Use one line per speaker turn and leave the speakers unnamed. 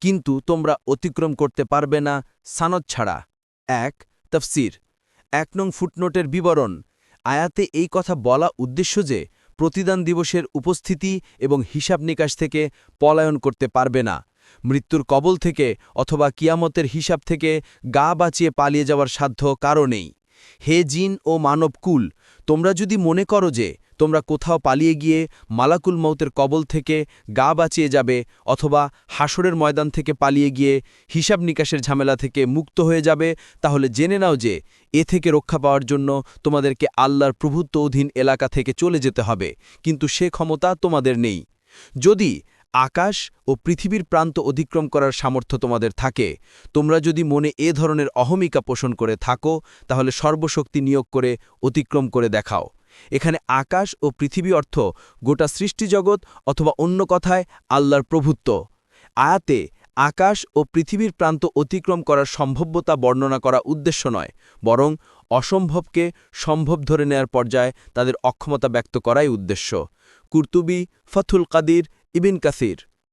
কিন্তু তোমরা অতিক্রম করতে পারবে না সানদ ছাড়া। এক, তফসির। এক নং ফুটনোটের বিবরণ। আয়াতে এই কথা বলা উদ্দেশ্য যে প্রতিদান দিবসের উপস্থিতি এবং হিসাব নিকাশ থেকে পলায়ন করতে পারবে না। মৃত্যুর কবল থেকে অথবা কিয়ামতের হিসাব থেকে গা বাঁচিয়ে পালিয়ে যাওয়ার সাধ্য কারও নেই। হে জিন ও মানবকুল, তোমরা যদি মনে করো যে তোমরা কোথাও পালিয়ে গিয়ে মালাকুল মৌতের কবল থেকে গা বাঁচিয়ে যাবে অথবা হাসরের ময়দান থেকে পালিয়ে গিয়ে হিসাব নিকাশের ঝামেলা থেকে মুক্ত হয়ে যাবে, তাহলে জেনে নাও যে এ থেকে রক্ষা পাওয়ার জন্য তোমাদেরকে আল্লাহর প্রভুত্ব অধীন এলাকা থেকে চলে যেতে হবে, কিন্তু সে ক্ষমতা তোমাদের নেই। যদি আকাশ ও পৃথিবীর প্রান্ত অতিক্রম করার সামর্থ্য তোমাদের থাকে, তোমরা যদি মনে এ ধরনের অহমিকা পোষণ করে থাকো, তাহলে সর্বশক্তি নিয়োগ করে অতিক্রম করে দেখাও। এখানে আকাশ ও পৃথিবী অর্থ গোটা সৃষ্টিজগৎ অথবা অন্য কথায় আল্লাহর প্রভুত্ব। আয়াতে, আকাশ ও পৃথিবীর প্রান্ত অতিক্রম করার সম্ভব্যতা বর্ণনা করা উদ্দেশ্য নয়, বরং অসম্ভবকে সম্ভব ধরে নেয়ার পর্যায়ে তাদের অক্ষমতা ব্যক্ত করাই উদ্দেশ্য। কুর্তুবি, ফথুল কাদির, ইবিন কাসির।